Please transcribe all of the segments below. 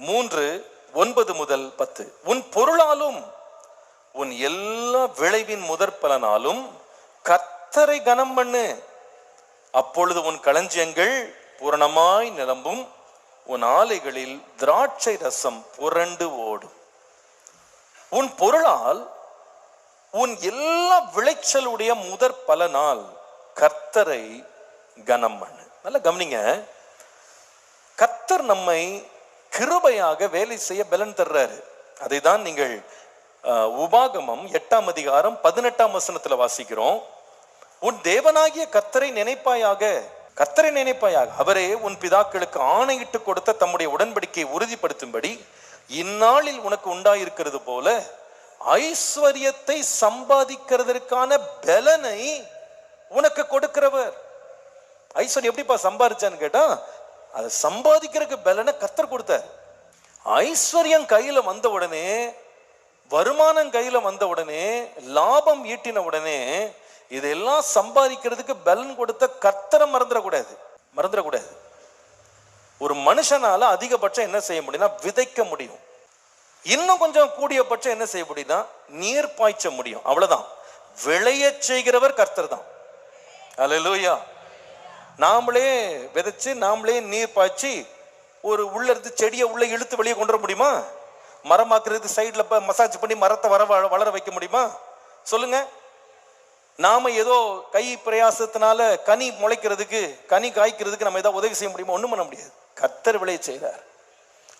மூன்று ஒன்பது முதல் பத்து. உன் பொருளாலும் உன் எல்லா விளைவின் முதற் பலனாலும் கத்தரை கனம் பண்ணு. அப்பொழுது உன் களஞ்சியங்கள் பூரணமாய் நிரம்பும். உன் ஆலைகளில் திராட்சை ரசம் புரண்டு ஓடும். உன் பொருளால் உன் எல்லா விளைச்சலுடைய முதற் பலனால் கர்த்தரை கனம் பண்ணு. நல்லா கவனிங்க. கர்த்தர் நம்மை கிருபையாக வேலை செய்ய பலன் தர்றாரு. அதை தான் நீங்கள் உபாகமம் எட்டாம் அதிகாரம் பதினெட்டாம் வசனத்துல வாசிக்கிறோம். உன் தேவனாகிய கத்தரை நினைப்பாயாக கத்தரை நினைப்பாயாக அவரே உன் பிதாக்களுக்கு ஆணையிட்டு கொடுத்த தம்முடைய உடன்படிக்கையை உறுதிப்படுத்தும்படி இந்நாளில் உனக்கு உண்டாயிருக்கிறது போல ஐஸ்வர்யத்தை சம்பாதிக்கிறதற்கான பலனை உனக்கு கொடுக்கிறவர். ஐஸ்வர்யம் எப்படிப்பா சம்பாதிச்சான்னு கேட்டா அதை சம்பாதிக்கிறதுக்கு பலனை கத்தர் கொடுத்தார். ஐஸ்வர்யம் கையில் வந்த உடனே வருமானம் கையில் வந்த உடனே லாபம் ஈட்டின உடனே இதெல்லாம் சம்பாதிக்கிறதுக்கு பலன் கொடுத்த கர்த்தரை மறந்துடக்கூடாது. மறந்துடக்கூடாது. ஒரு மனுஷனால அதிகபட்சம் என்ன செய்ய முடியும்னா விதைக்க முடியும். இன்னும் கொஞ்சம் கூடிய பட்சம் என்ன செய்ய முடியும்னா நீர் பாய்ச்ச முடியும். அவ்வளவுதான். விளையச் செய்கிறவர் கர்த்தர் தான். அல்லேலூயா நாமளே விதைச்சு நாமளே நீர் பாய்ச்சி ஒரு உள்ள இருந்து செடியை உள்ள இழுத்து வெளியே கொண்டு வர முடியுமா? மரமாக்குறது சைடில் இப்போ மசாஜ் பண்ணி மரத்தை வர வள- வளர வைக்க முடியுமா? சொல்லுங்க. நாம ஏதோ கை பிரயாசத்தினால கனி முளைக்கிறதுக்கு கனி காய்க்கிறதுக்கு நம்ம ஏதாவது உதவி செய்ய முடியுமா? ஒன்றும் பண்ண முடியாது. கத்தர் விளைய செய்கிறார்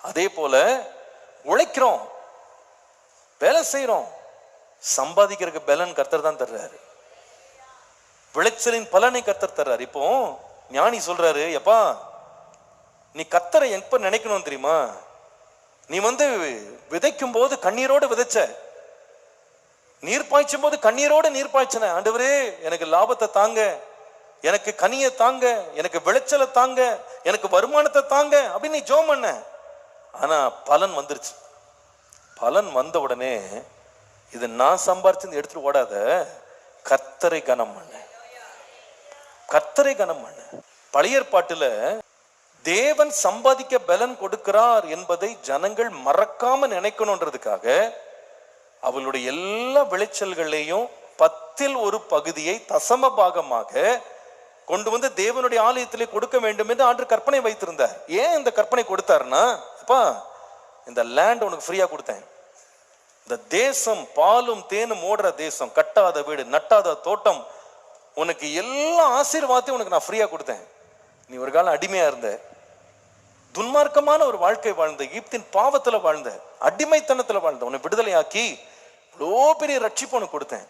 அதே போல உழைக்கிறோம் வேலை செய்கிறோம் சம்பாதிக்கிறதுக்கு பலன் கர்த்தர் தான் தர்றாரு. விளைச்சலின் பலனை கர்த்தர் தர்றார். இப்போ ஞானி சொல்றாரு எப்பா நீ கத்தரை எப்ப நினைக்கணும் தெரியுமா? நீ வந்து விதைக்கும் போது கண்ணீரோடு விதைச்ச. நீர் பாய்ச்சும் போது கண்ணீரோடு நீர் பாய்ச்சின. ஆண்டவரே எனக்கு லாபத்தை தாங்க. எனக்கு கனியை தாங்க. எனக்கு விளைச்சலை தாங்க. எனக்கு வருமானத்தை தாங்க. அப்படின்னு நீ ஜோம் பண்ண. ஆனா பலன் வந்துருச்சு. பலன் வந்த உடனே இது நான் சம்பாரிச்சு எடுத்துட்டு ஓடாத. கத்தரை கனம் பண்ண. கத்தரை கனம் பண்ண. பழைய தேவன் சம்பாதிக்க பலன் கொடுக்கிறார் என்பதை ஜனங்கள் மறக்காம நினைக்கணுன்றதுக்காக அவளுடைய எல்லா விளைச்சல்களையும் பத்தில் ஒரு பகுதியை தசம பாகமாக கொண்டு வந்து தேவனுடைய ஆலயத்திலே கொடுக்க வேண்டும் என்று ஆண்டு கற்பனை வைத்திருந்தார். ஏன் இந்த கற்பனை கொடுத்தாருன்னா அப்பா இந்த லேண்ட் உனக்கு ஃப்ரீயா கொடுத்தேன். இந்த தேசம் பாலும் தேனும் ஓடுற தேசம் கட்டாத வீடு நட்டாத தோட்டம் உனக்கு எல்லா ஆசீர்வாதத்தையும் உனக்கு நான் ஃப்ரீயா கொடுத்தேன். நீ ஒரு காலம் அடிமையா இருந்த. துன்மார்க்கமான ஒரு வாழ்க்கை வாழ்ந்த ஈப்தின் பாவத்தில் வாழ்ந்த அடிமைத்தனத்தில் வாழ்ந்த உன்னை விடுதலையாக்கி இவ்வளோ பெரிய ரட்சிப்பு உனக்கு கொடுத்தேன்.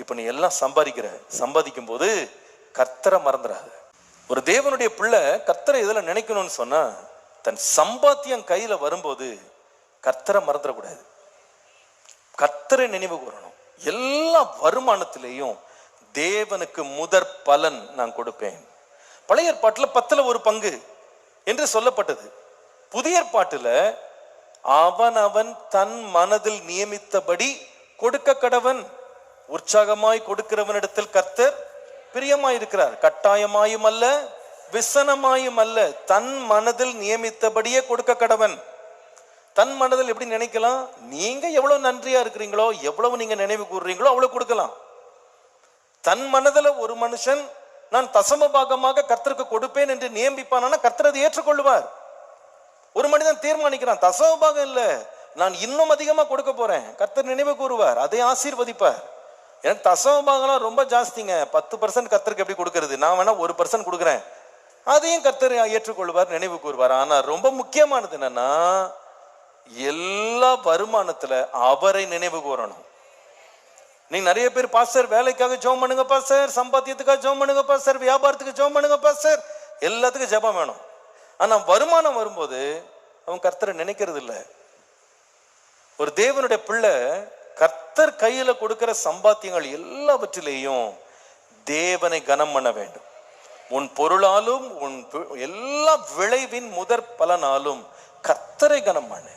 இப்போ நீ எல்லாம் சம்பாதிக்கிற சம்பாதிக்கும் போது கர்த்தரை மறந்துடாத ஒரு தேவனுடைய பிள்ளை கர்த்தரை இதில் நினைக்கணும்னு சொன்னா தன் சம்பாத்தியம் கையில வரும்போது கர்த்தரை மறந்துடக்கூடாது. கர்த்தரை நினைவு கூறணும். எல்லா வருமானத்திலையும் தேவனுக்கு முதற் பலன் நான் கொடுப்பேன். பழைய ஏற்பாட்டில் பத்துல ஒரு பங்கு என்று சொல்லப்பட்டது. புதிய ஏற்பாட்டுல அவன் அவன் தன் மனதில் நியமித்தபடி கொடுக்க கடவன் உற்சாகமாய் கொடுக்கிறவனிடத்தில் கர்த்தர் பிரியமாய் இருக்கிறார் கட்டாயமாயும் அல்ல விசனமாயும் அல்ல தன் மனதில் நியமித்தபடியே கொடுக்க கடவன். தன் மனதில் எப்படி நினைக்கலாம்? நீங்க எவ்வளவு நன்றியா இருக்கிறீங்களோ எவ்வளவு நீங்க நினைவு கூறுறீங்களோ அவ்வளவு கொடுக்கலாம். தன் மனதில் ஒரு மனுஷன் நான் தசம பாகமாக கர்த்தருக்கு கொடுப்பேன் என்று நியமிப்பானா கர்த்தர் அதை ஏற்றுக்கொள்வார் ஒரு மனிதன் தீர்மானிக்கிறான் தசம பாகம் இல்லை நான் இன்னும் அதிகமாக கொடுக்க போறேன். கர்த்தர் நினைவு கூறுவார் அதை ஆசீர்வதிப்பார். எனக்கு தசம பாகம்லாம் ரொம்ப ஜாஸ்திங்க பத்து பர்சன்ட் கர்த்தருக்கு எப்படி கொடுக்கறது? நான் வேணா ஒரு பர்சன்ட் கொடுக்குறேன். அதையும் கர்த்தர் ஏற்றுக்கொள்வார் நினைவு கூறுவார். ஆனால் ரொம்ப முக்கியமானது என்னன்னா எல்லா வருமானத்துல அவரை நினைவு கூறணும். நீங்க நிறைய பேர் பாஸ்டர் வேலைக்காக ஜோம் பண்ணுங்க பாஸ்டர் சம்பாத்தியத்துக்காக ஜோம் பண்ணுங்க பாஸ்டர் வியாபாரத்துக்கு ஜோம் பண்ணுங்க பாஸ்டர். எல்லாத்துக்கும் ஜெபம் வேணும். ஆனா வருமானம் வரும்போது அவன் கர்த்தரை நினைக்கிறது இல்லை ஒரு தேவனுடைய பிள்ளை கர்த்தர் கையில கொடுக்கிற சம்பாத்தியங்கள் எல்லாவற்றிலேயும் தேவனை கனம் பண்ண வேண்டும். உன் பொருளாலும் உன் எல்லா விளைவின் முதற் பலனாலும் கர்த்தரை கனம் பண்ணு.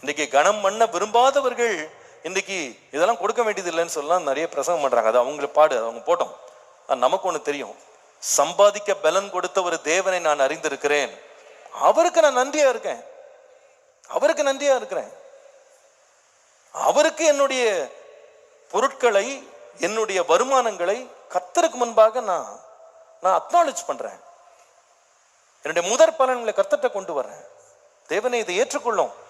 இன்னைக்கு கனம் பண்ண விரும்பாதவர்கள் இன்றைக்கி இதெல்லாம் கொடுக்க வேண்டியது இல்லைன்னு சொல்லலாம். நிறைய பிரசங்கம் பண்றாங்க. அது அவங்கள பாடு. அது அவங்க போட்டோம். நமக்கு ஒண்ணு தெரியும். சம்பாதிக்க பலன் கொடுத்த ஒரு தேவனை நான் அறிந்திருக்கிறேன். அவருக்கு நான் நன்றியா இருக்கேன். அவருக்கு நன்றியா இருக்கிறேன். அவருக்கு என்னுடைய பொருட்களை என்னுடைய வருமானங்களை கத்தருக்கு முன்பாக நான் நான் அக்னாலேஜ் பண்றேன். என்னுடைய முதற் பலன்களை கர்த்தர்ட்ட கொண்டு வர்றேன். தேவனை இதை ஏற்றுக்கொள்ளும்.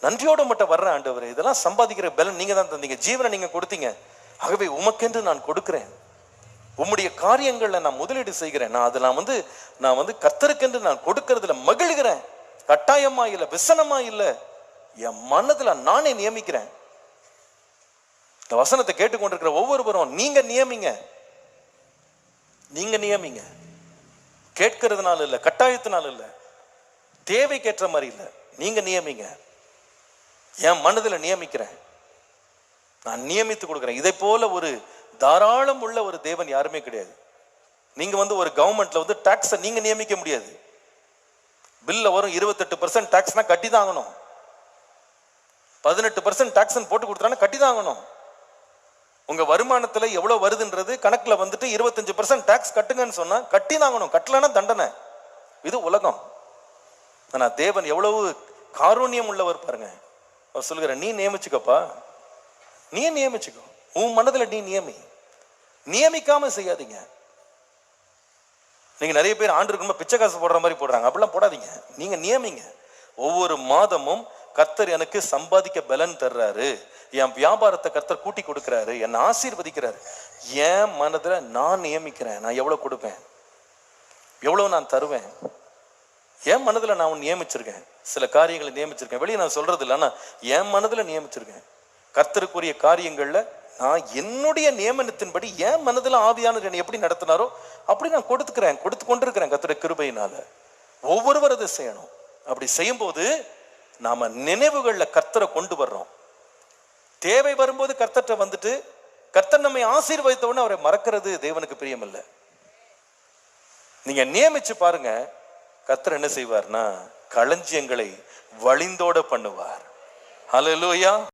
நன்றியோடு மட்டும் வர்றேன் ஆண்டவர். இதெல்லாம் சம்பாதிக்கிற பலன் நீங்கள் தான் தந்தீங்க. ஜீவனை நீங்கள் கொடுத்தீங்க. ஆகவே உமக்கென்று நான் கொடுக்குறேன். உம்முடைய காரியங்களில் நான் முதலீடு செய்கிறேன். நான் அதை நான் வந்து நான் வந்து கர்த்தருக்கென்று நான் கொடுக்கறதுல மகிழ்கிறேன். கட்டாயமா இல்லை விசனமா இல்லை என் மனதில் நானே நியமிக்கிறேன். இந்த வசனத்தை கேட்டுக்கொண்டிருக்கிற ஒவ்வொருவரும் நீங்க நியமிங்க. நீங்க நியமிங்க. கேட்கறதுனால இல்லை கட்டாயத்தினால இல்லை தேவைக்கேற்ற மாதிரி இல்லை நீங்க நியமிங்க. என் மனதில் நியமிக்கிறேன். நான் நியமித்து கொடுக்குறேன். இதை போல ஒரு தாராளம் உள்ள ஒரு தேவன் யாருமே கிடையாது. நீங்கள் வந்து ஒரு கவர்மெண்ட்ல வந்து டாக்ஸை நீங்கள் நியமிக்க முடியாது. பில்ல வரும் இருபத்தெட்டு பர்சன்ட் டாக்ஸ்னா கட்டி தான் ஆகணும். பதினெட்டு பர்சன்ட் டாக்ஸ் போட்டு கொடுத்தாங்கன்னா கட்டி தான் ஆகணும். வருமானத்தில் எவ்வளோ வருதுன்றது கணக்கில் வந்துட்டு இருபத்தஞ்சு பர்சன்ட் டேக்ஸ் கட்டுங்கன்னு சொன்னால் கட்டி தான் ஆகணும். கட்டலன்னா தண்டனை. இது உலகம். ஆனால் தேவன் எவ்வளவு காரூண்யம் உள்ளவர் பாருங்கள் அவர் சொல்லுகிற நீ நியமிச்சுக்கப்பா. நீ நியமிச்சுக்கோ. உன் மனதில் நீ நியமி. நியமிக்காம செய்யாதீங்க. நீங்க நிறைய பேர் ஆண்டு இருக்கும்போது பிச்சை காசு போடுற மாதிரி போடுறாங்க. அப்படிலாம் போடாதீங்க. நீங்க நியமிங்க. ஒவ்வொரு மாதமும் கர்த்தர் எனக்கு சம்பாதிக்க பலன் தர்றாரு. என் வியாபாரத்தை கர்த்தர் கூட்டி கொடுக்கிறாரு. என்னை ஆசீர்வதிக்கிறாரு. என் மனதில் நான் நியமிக்கிறேன். நான் எவ்வளோ கொடுப்பேன்? எவ்வளோ நான் தருவேன்? என் மனதில் நான் ஒன்று நியமிச்சிருக்கேன். சில காரியங்களை நியமிச்சிருக்கேன். வெளியே நான் சொல்றது இல்லை என் மனதில் நியமிச்சிருக்கேன். கர்த்தருக்குரிய காரியங்களில் நான் என்னுடைய நியமனத்தின்படி என் மனதில் ஆவியானவர் என்னை எப்படி நடத்தினாரோ அப்படி நான் கொடுத்துக்கிறேன். கொடுத்து கொண்டிருக்கிறேன் கர்த்தருடைய கிருபையினால. ஒவ்வொருவர் அதை செய்யணும். அப்படி செய்யும்போது நாம நினைவுகளில் கர்த்தரை கொண்டு வர்றோம். தேவை வரும்போது கர்த்தர்கிட்ட வந்துட்டு கர்த்தர் நம்மை ஆசீர்வதித்தவொடனே அவரை மறக்கிறது தேவனுக்கு பிரியமில்லை. நீங்க நியமிச்சு பாருங்க கத்தர் என்ன செய்வார்னா களஞ்சியங்களை வழிந்தோட பண்ணுவார். ஹalleluya